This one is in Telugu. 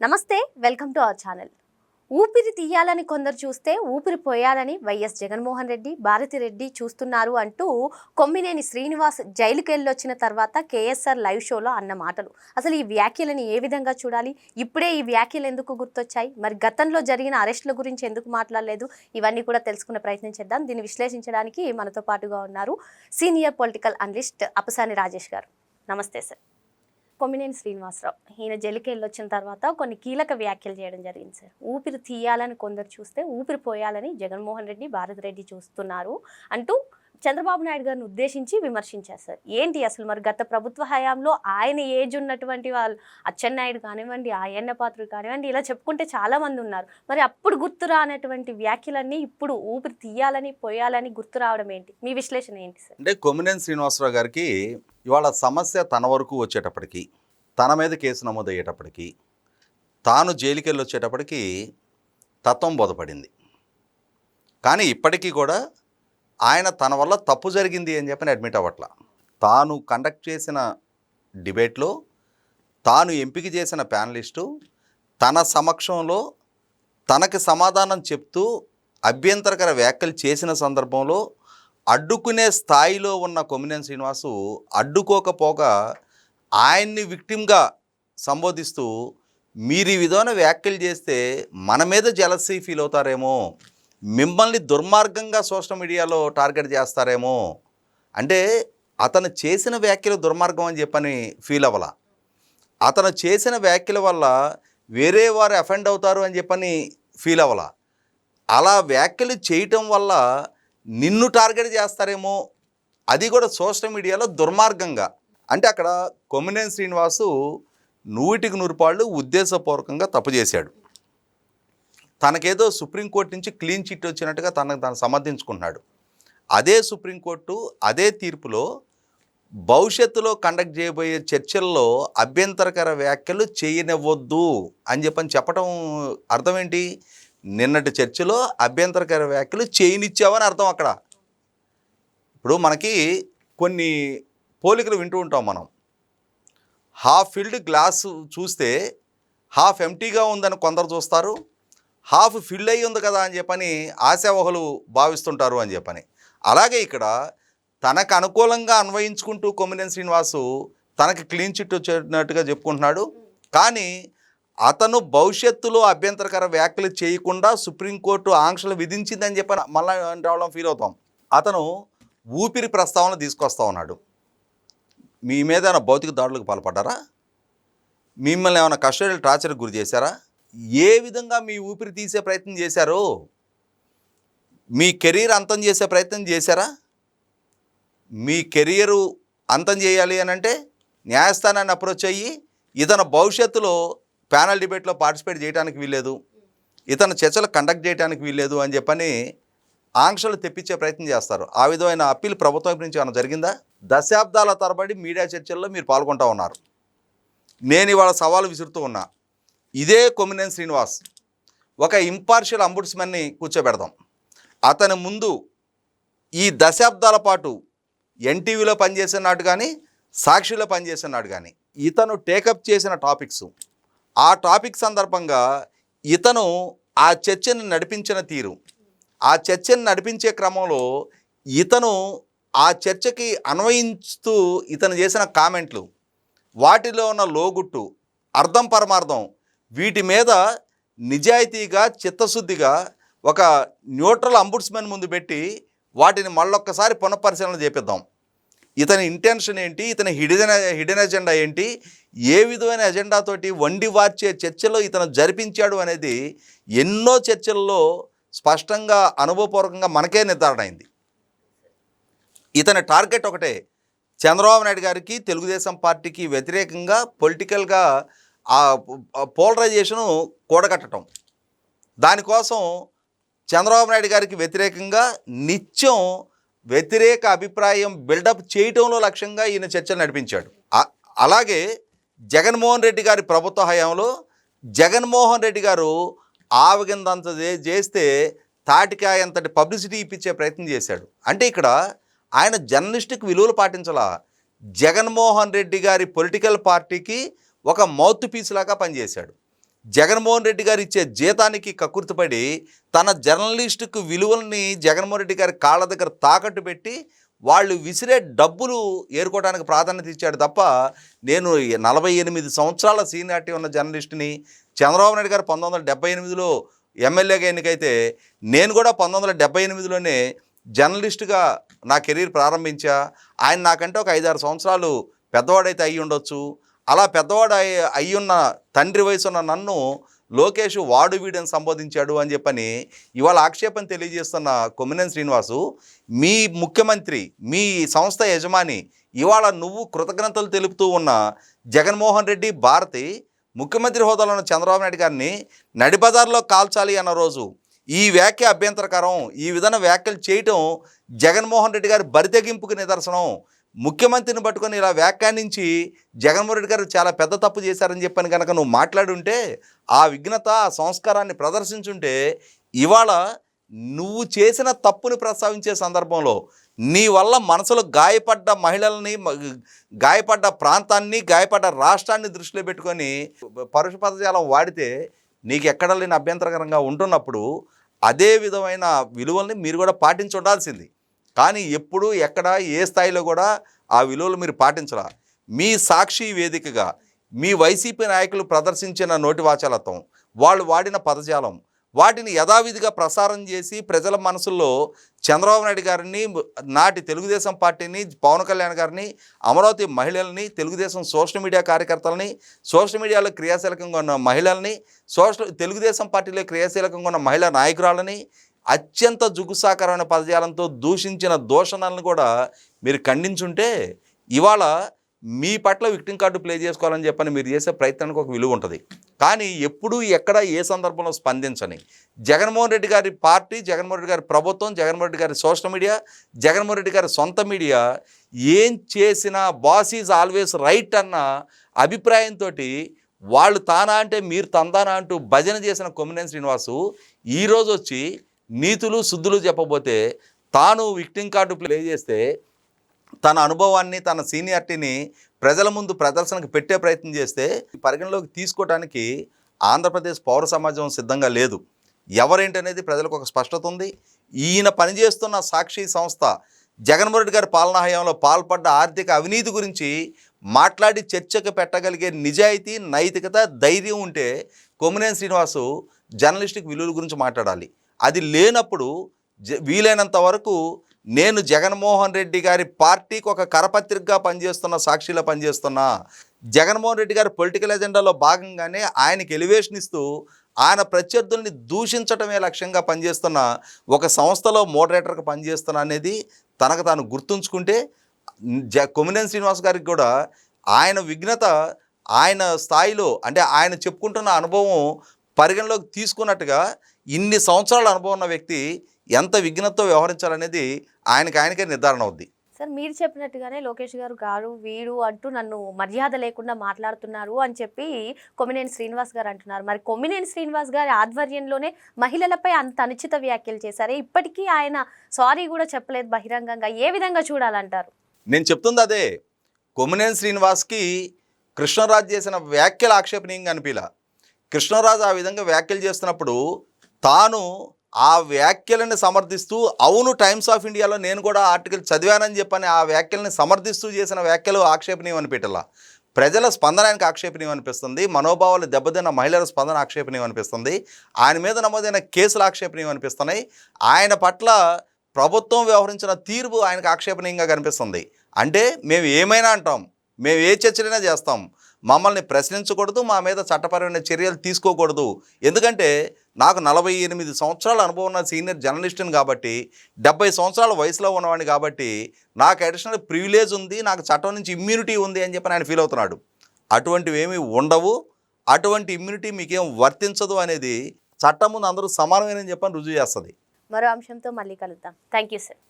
నమస్తే వెల్కమ్ టు అవర్ ఛానల్. ఊపిరి తీయాలని కొందరు చూస్తే ఊపిరి పోయాలని వైఎస్ జగన్మోహన్ రెడ్డి భారతిరెడ్డి చూస్తున్నారు అంటూ కొమ్మినేని శ్రీనివాస్ జైలుకి వెళ్ళొచ్చిన తర్వాత కేఎస్ఆర్ లైవ్ షోలో అన్న మాటలు. అసలు ఈ వ్యాఖ్యలని ఏ విధంగా చూడాలి? ఇప్పుడే ఈ వ్యాఖ్యలు ఎందుకు గుర్తొచ్చాయి? మరి గతంలో జరిగిన అరెస్టుల గురించి ఎందుకు మాట్లాడలేదు? ఇవన్నీ కూడా తెలుసుకునే ప్రయత్నం చేద్దాం. దీన్ని విశ్లేషించడానికి మనతో పాటుగా ఉన్నారు senior political analyst Apasani Rajesh garu. నమస్తే సార్. కొమ్మినేని శ్రీనివాసరావు. ఈయన జైలుకి వచ్చిన తర్వాత కొన్ని కీలక వ్యాఖ్యలు చేయడం జరిగింది సార్. ఊపిరి తీయాలని కొందరు చూస్తే ఊపిరి పోయాలని జగన్మోహన్ రెడ్డి భారత్ రెడ్డి చూస్తున్నారు అంటూ చంద్రబాబు నాయుడు గారిని ఉద్దేశించి విమర్శించారు సార్. ఏంటి అసలు మరి గత ప్రభుత్వ హయాంలో ఆయన ఏజ్ ఉన్నటువంటి వాళ్ళు అచ్చెన్నాయుడు కానివ్వండి ఆయన్న పాత్రుడు కానివ్వండి ఇలా చెప్పుకుంటే చాలామంది ఉన్నారు. మరి అప్పుడు గుర్తు రానటువంటి వ్యాఖ్యలన్నీ ఇప్పుడు ఊపిరి తీయాలని పోయాలని గుర్తు రావడం ఏంటి? మీ విశ్లేషణ ఏంటి సార్? అంటే కొమ్మినేని శ్రీనివాసరావు గారికి ఇవాళ సమస్య తన వరకు వచ్చేటప్పటికి తన మీద కేసు నమోదయ్యేటప్పటికి తాను జైలుకి వెళ్ళి వచ్చేటప్పటికి తత్వం బోధపడింది. కానీ ఇప్పటికీ కూడా ఆయన తన వల్ల తప్పు జరిగింది అని చెప్పని అడ్మిట్ అవ్వట్ల. తాను కండక్ట్ చేసిన డిబేట్లో తాను ఎంపిక చేసిన ప్యానలిస్టు తన సమక్షంలో తనకి సమాధానం చెప్తూ అభ్యంతరకర వ్యాఖ్యలు చేసిన సందర్భంలో అడ్డుకునే స్థాయిలో ఉన్న కొమ్మినేని శ్రీనివాసు అడ్డుకోకపోగా ఆయన్ని విక్టిమ్గా సంబోధిస్తూ మీరు ఈ విధమైన వ్యాఖ్యలు చేస్తే మన మీద జలసీ ఫీల్ అవుతారేమో మిమ్మల్ని దుర్మార్గంగా సోషల్ మీడియాలో టార్గెట్ చేస్తారేమో. అంటే అతను చేసిన వ్యాఖ్యలు దుర్మార్గం అని చెప్పని ఫీల్ అవ్వాల. అతను చేసిన వ్యాఖ్యల వల్ల వేరే వారు అఫెండ్ అవుతారు అని చెప్పని ఫీల్ అవ్వాల. అలా వ్యాఖ్యలు చేయటం వల్ల నిన్ను టార్గెట్ చేస్తారేమో అది కూడా సోషల్ మీడియాలో దుర్మార్గంగా. అంటే అక్కడ కొమ్మినేని శ్రీనివాసు నూటికి నూరుపాళ్ళు ఉద్దేశపూర్వకంగా తప్పు చేశాడు. తనకేదో సుప్రీంకోర్టు నుంచి క్లీన్ చిట్ వచ్చినట్టుగా తనకు తాను సమర్థించుకున్నాడు అదే సుప్రీంకోర్టు అదే తీర్పులో భవిష్యత్తులో కండక్ట్ చేయబోయే చర్చల్లో అభ్యంతరకర వ్యాఖ్యలు చేయనివ్వద్దు అని చెప్పని చెప్పడం అర్థం ఏంటి నిన్నటి చర్చలో అభ్యంతరకర వ్యాఖ్యలు చేయనిచ్చావని అర్థం అక్కడ. ఇప్పుడు మనకి కొన్ని పోలికలు వింటూ ఉంటాం మనం. హాఫ్ ఫిల్డ్ గ్లాస్ చూస్తే హాఫ్ ఎంటీగా ఉందని కొందరు చూస్తారు. హాఫ్ ఫిల్ అయ్యి ఉంది కదా అని చెప్పని ఆశావహులు భావిస్తుంటారు అని చెప్పని. అలాగే ఇక్కడ తనకు అనుకూలంగా అన్వయించుకుంటూ కొమ్మినేని శ్రీనివాసు తనకి క్లీన్ చిట్ వచ్చినట్టుగా చెప్పుకుంటున్నాడు. కానీ అతను భవిష్యత్తులో అభ్యంతరకర వ్యాఖ్యలు చేయకుండా సుప్రీంకోర్టు ఆంక్షలు విధించిందని చెప్పి మళ్ళీ రావడం ఫీల్ అవుతాం. అతను ఊపిరి ప్రస్తావన తీసుకొస్తా ఉన్నాడు. మీ మీద ఏమైనా భౌతిక దాడులకు పాల్పడ్డారా? మిమ్మల్ని ఏమైనా కస్టడియల్ టార్చర్కి గురి చేశారా? ఏ విధంగా మీ ఊపిరి తీసే ప్రయత్నం చేశారో? మీ కెరీర్ అంతం చేసే ప్రయత్నం చేశారా? మీ కెరియరు అంతం చేయాలి అని అంటే న్యాయస్థానాన్ని అప్రోచ్ అయ్యి ఇతను భవిష్యత్తులో ప్యానల్ డిబేట్లో పార్టిసిపేట్ చేయడానికి వీల్లేదు. ఇతను చర్చలు కండక్ట్ చేయడానికి వీల్లేదు అని చెప్పని ఆంక్షలు తెప్పించే ప్రయత్నం చేస్తారు. ఆ విధమైన అప్పీల్ ప్రభుత్వం నుంచి ఏమైనా జరిగిందా? దశాబ్దాల తరబడి మీడియా చర్చల్లో మీరు పాల్గొంటూ ఉన్నారు. నేను ఇవాళ సవాలు విసురుతూ ఉన్నా. ఇదే కొమినేని శ్రీనివాస్ ఒక ఇంపార్షియల్ అంబుడ్స్మెన్ని కూర్చోబెడదాం. అతని ముందు ఈ దశాబ్దాల పాటు ఎన్టీవీలో పనిచేసినాడు కానీ సాక్షిలో పనిచేసినాడు కానీ ఇతను టేకప్ చేసిన టాపిక్స్ ఆ టాపిక్ సందర్భంగా ఇతను ఆ చర్చను నడిపించిన తీరు. ఆ చర్చను నడిపించే క్రమంలో ఇతను ఆ చర్చకి అన్వయిస్తూ ఇతను చేసిన కామెంట్లు వాటిలో ఉన్న లోగుట్టు అర్థం పరమార్థం వీటి మీద నిజాయితీగా చిత్తశుద్ధిగా ఒక న్యూట్రల్ అంబుడ్స్మెన్ ముందు పెట్టి వాటిని మళ్ళొక్కసారి పునఃపరిశీలన చేపిద్దాం. ఇతని ఇంటెన్షన్ ఏంటి? ఇతని హిడెన్ హిడెన్ ఎజెండా ఏంటి? ఏ విధమైన ఎజెండాతోటి వండి వార్చే చర్చలో ఇతను జరిపించాడు అనేది ఎన్నో చర్చల్లో స్పష్టంగా అనుభవపూర్వకంగా మనకే నిర్ధారణ అయింది ఇతని టార్గెట్ ఒకటే. చంద్రబాబు నాయుడు గారికి తెలుగుదేశం పార్టీకి వ్యతిరేకంగా పొలిటికల్గా ఆ పోలరైజేషను కూడగట్టడం దానికోసం చంద్రబాబు నాయుడు గారికి వ్యతిరేకంగా నిత్యం వ్యతిరేక అభిప్రాయం బిల్డప్ చేయటంలో లక్ష్యంగా ఈయన చర్చలు నడిపించాడు. అలాగే జగన్మోహన్ రెడ్డి గారి ప్రభుత్వ హయాంలో జగన్మోహన్ రెడ్డి గారు ఆవగిందంత చేస్తే తాటికాయ అంతటి పబ్లిసిటీ ఇప్పించే ప్రయత్నం చేశాడు. అంటే ఇక్కడ ఆయన జర్నలిస్టిక్ విలువలు పాటించాల. జగన్మోహన్ రెడ్డి గారి పొలిటికల్ పార్టీకి ఒక మౌత్ పీస్ లాగా పనిచేశాడు. జగన్మోహన్ రెడ్డి గారు ఇచ్చే జీతానికి కక్కుర్తిపడి తన జర్నలిస్టుకు విలువల్ని జగన్మోహన్ రెడ్డి గారి కాళ్ళ దగ్గర తాకట్టు పెట్టి వాళ్ళు విసిరే డబ్బులు ఏరుకోవడానికి ప్రాధాన్యత ఇచ్చాడు తప్ప నేను నలభై ఎనిమిది సంవత్సరాల సీనియారిటీ ఉన్న జర్నలిస్ట్ని చంద్రబాబు నాయుడు గారు పంతొమ్మిది వందల డెబ్బై ఎనిమిదిలో ఎమ్మెల్యేగా ఎన్నికైతే నేను కూడా పంతొమ్మిది వందల డెబ్బై ఎనిమిదిలోనే జర్నలిస్టుగా నా కెరీర్ ప్రారంభించా. ఆయన నాకంటే ఒక ఐదారు సంవత్సరాలు పెద్దవాడైతే అయ్యి ఉండొచ్చు. అలా పెద్దవాడు అయ్యున్న తండ్రి వయసున్న నన్ను లోకేష్ వాడు వీడని సంబోధించాడు అని చెప్పని ఇవాళ ఆక్షేపం తెలియజేస్తున్న కొమ్మినేని శ్రీనివాసు మీ ముఖ్యమంత్రి మీ సంస్థ యజమాని ఇవాళ నువ్వు కృతజ్ఞతలు తెలుపుతూ ఉన్న జగన్మోహన్ రెడ్డి భారతి ముఖ్యమంత్రి హోదాలో ఉన్న చంద్రబాబు నాయుడు గారిని నడిబజార్లో కాల్చాలి అన్న రోజు ఈ వ్యాఖ్య అభ్యంతరకరం ఈ విధంగా వ్యాఖ్యలు చేయటం జగన్మోహన్ రెడ్డి గారి బరితెగింపుకి నిదర్శనం. ముఖ్యమంత్రిని పట్టుకొని ఇలా వ్యాఖ్యానించి జగన్మోహన్ రెడ్డి గారు చాలా పెద్ద తప్పు చేశారని చెప్పని కనుక నువ్వు మాట్లాడుంటే ఆ విఘ్నత ఆ సంస్కారాన్ని ప్రదర్శించుంటే ఇవాళ నువ్వు చేసిన తప్పుని ప్రస్తావించే సందర్భంలో నీ వల్ల మనసులో గాయపడ్డ మహిళల్ని గాయపడ్డ ప్రాంతాన్ని గాయపడ్డ రాష్ట్రాన్ని దృష్టిలో పెట్టుకొని పరుష పదజాలం వాడితే నీకు ఎక్కడ లేని అభ్యంతరకరంగా ఉంటున్నప్పుడు అదే విధమైన విలువల్ని మీరు కూడా పాటించి ఉండాల్సింది. కానీ ఎప్పుడు ఎక్కడ ఏ స్థాయిలో కూడా ఆ విలువలు మీరు పాటించరా. మీ సాక్షి వేదికగా మీ వైసీపీ నాయకులు ప్రదర్శించిన నోటి వాచాలత్వం వాళ్ళు వాడిన పదజాలం వాటిని యథావిధిగా ప్రసారం చేసి ప్రజల మనసుల్లో చంద్రబాబు నాయుడు గారిని నాటి తెలుగుదేశం పార్టీని పవన్ కళ్యాణ్ గారిని అమరావతి మహిళల్ని తెలుగుదేశం సోషల్ మీడియా కార్యకర్తలని సోషల్ మీడియాలో క్రియాశీలకంగా ఉన్న మహిళల్ని సోషల్ తెలుగుదేశం పార్టీలో క్రియాశీలకంగా ఉన్న మహిళా నాయకురాలని అత్యంత జుగుసాకరమైన పదజాలంతో దూషించిన దూషణలను కూడా మీరు ఖండించుంటే ఇవాళ మీ పట్ల విక్టింగ్ కార్డు ప్లే చేసుకోవాలని చెప్పని మీరు చేసే ప్రయత్నానికి ఒక విలువ ఉంటుంది. కానీ ఎప్పుడూ ఎక్కడ ఏ సందర్భంలో స్పందించని జగన్మోహన్ రెడ్డి గారి పార్టీ జగన్మోహన్ రెడ్డి గారి ప్రభుత్వం జగన్మోహన్ రెడ్డి గారి సోషల్ మీడియా జగన్మోహన్ రెడ్డి గారి సొంత మీడియా ఏం చేసినా బాస్ ఈజ్ ఆల్వేస్ రైట్ అన్న అభిప్రాయంతో వాళ్ళు తానా అంటే మీరు తందానా అంటూ భజన చేసిన కొమ్మినేని శ్రీనివాసు ఈరోజు వచ్చి నీతులు శుద్ధులు చెప్పబోతే తాను విక్టింగ్ కార్డు ప్లే చేస్తే తన అనుభవాన్ని తన సీనియారిటీని ప్రజల ముందు ప్రదర్శనకు పెట్టే ప్రయత్నం చేస్తే పరిగణలోకి తీసుకోవడానికి ఆంధ్రప్రదేశ్ పౌర సమాజం సిద్ధంగా లేదు. ఎవరేంటనేది ప్రజలకు ఒక స్పష్టత ఉంది. ఈయన పనిచేస్తున్న సాక్షి సంస్థ జగన్మోహన్ రెడ్డి గారి పాలనా హయాంలో పాల్పడ్డ ఆర్థిక అవినీతి గురించి మాట్లాడి చర్చకు పెట్టగలిగే నిజాయితీ నైతికత ధైర్యం ఉంటే కొమ్మినేని శ్రీనివాసు జర్నలిస్టిక్ విలువల గురించి మాట్లాడాలి. అది లేనప్పుడు జ వీలైనంత వరకు నేను జగన్మోహన్ రెడ్డి గారి పార్టీకి ఒక కరపత్రికగా పనిచేస్తున్న సాక్షిలో పనిచేస్తున్నా జగన్మోహన్ రెడ్డి గారి పొలిటికల్ ఎజెండాలో భాగంగానే ఆయనకి ఎలివేషన్ ఇస్తూ ఆయన ప్రత్యర్థుల్ని దూషించటమే లక్ష్యంగా పనిచేస్తున్న ఒక సంస్థలో మోడరేటర్గా పనిచేస్తున్నా అనేది తనకు తాను గుర్తుంచుకుంటే జ కొమినేని శ్రీనివాస్ గారికి కూడా ఆయన విఘ్నత ఆయన స్థాయిలో అంటే ఆయన చెప్పుకుంటున్న అనుభవం పరిగణలోకి తీసుకున్నట్టుగా ఇన్ని సంవత్సరాల అనుభవం ఉన్న వ్యక్తి ఎంత విఘ్నతతో వ్యవహరించాలనేది ఆయనకి ఆయనకే నిర్ధారణ అవుద్ది. సార్ మీరు చెప్పినట్టుగానే లోకేష్ గారు గారు వీడు అంటూ నన్ను మర్యాద లేకుండా మాట్లాడుతున్నారు అని చెప్పి కొమ్మినేని శ్రీనివాస్ గారు అంటున్నారు. మరి కొమ్మినేని శ్రీనివాస్ గారి ఆధ్వర్యంలోనే మహిళలపై అంత అనుచిత వ్యాఖ్యలు చేశారు. ఇప్పటికీ ఆయన సారీ కూడా చెప్పలేదు బహిరంగంగా. ఏ విధంగా చూడాలంటారు? నేను చెప్తుంది అదే. కొమ్మినేని శ్రీనివాస్కి కృష్ణరాజు చేసిన వ్యాఖ్యలు ఆక్షేపణీయంగా అనిపిలా. కృష్ణరాజు ఆ విధంగా వ్యాఖ్యలు చేస్తున్నప్పుడు తాను ఆ వ్యాఖ్యలను సమర్థిస్తూ అవును టైమ్స్ ఆఫ్ ఇండియాలో నేను కూడా ఆర్టికల్ చదివానని చెప్పని ఆ వ్యాఖ్యల్ని సమర్థిస్తూ చేసిన వ్యాఖ్యలు ఆక్షేపణీయమని పెట్టలా ప్రజల స్పందన ఆయనకు ఆక్షేపణీయం అనిపిస్తుంది మనోభావాలు దెబ్బతిన్న మహిళల స్పందన ఆక్షేపణీయం అనిపిస్తుంది ఆయన మీద నమోదైన కేసులు ఆక్షేపణీయం అనిపిస్తున్నాయి ఆయన పట్ల ప్రభుత్వం వ్యవహరించిన తీర్పు ఆయనకు ఆక్షేపణీయంగా కనిపిస్తుంది. అంటే మేము ఏమైనా అంటాం మేము ఏ చర్చలైనా చేస్తాం మమ్మల్ని ప్రశ్నించకూడదు మా మీద చట్టపరమైన చర్యలు తీసుకోకూడదు. ఎందుకంటే నాకు నలభై ఎనిమిది సంవత్సరాల అనుభవం ఉన్న సీనియర్ జర్నలిస్ట్ని కాబట్టి డెబ్బై సంవత్సరాల వయసులో ఉన్నవాడిని కాబట్టి నాకు అడిషనల్ ప్రివిలేజ్ ఉంది నాకు చట్టం నుంచి ఇమ్యూనిటీ ఉంది అని చెప్పి ఆయన ఫీల్ అవుతున్నాడు. అటువంటివి ఏమీ ఉండవు. అటువంటి ఇమ్యూనిటీ మీకేం వర్తించదు అనేది చట్టం ముందు అందరూ సమానమేనని చెప్పని రుజువు చేస్తుంది. మరో అంశంతో మళ్ళీ కలుద్దాం. Thank you sir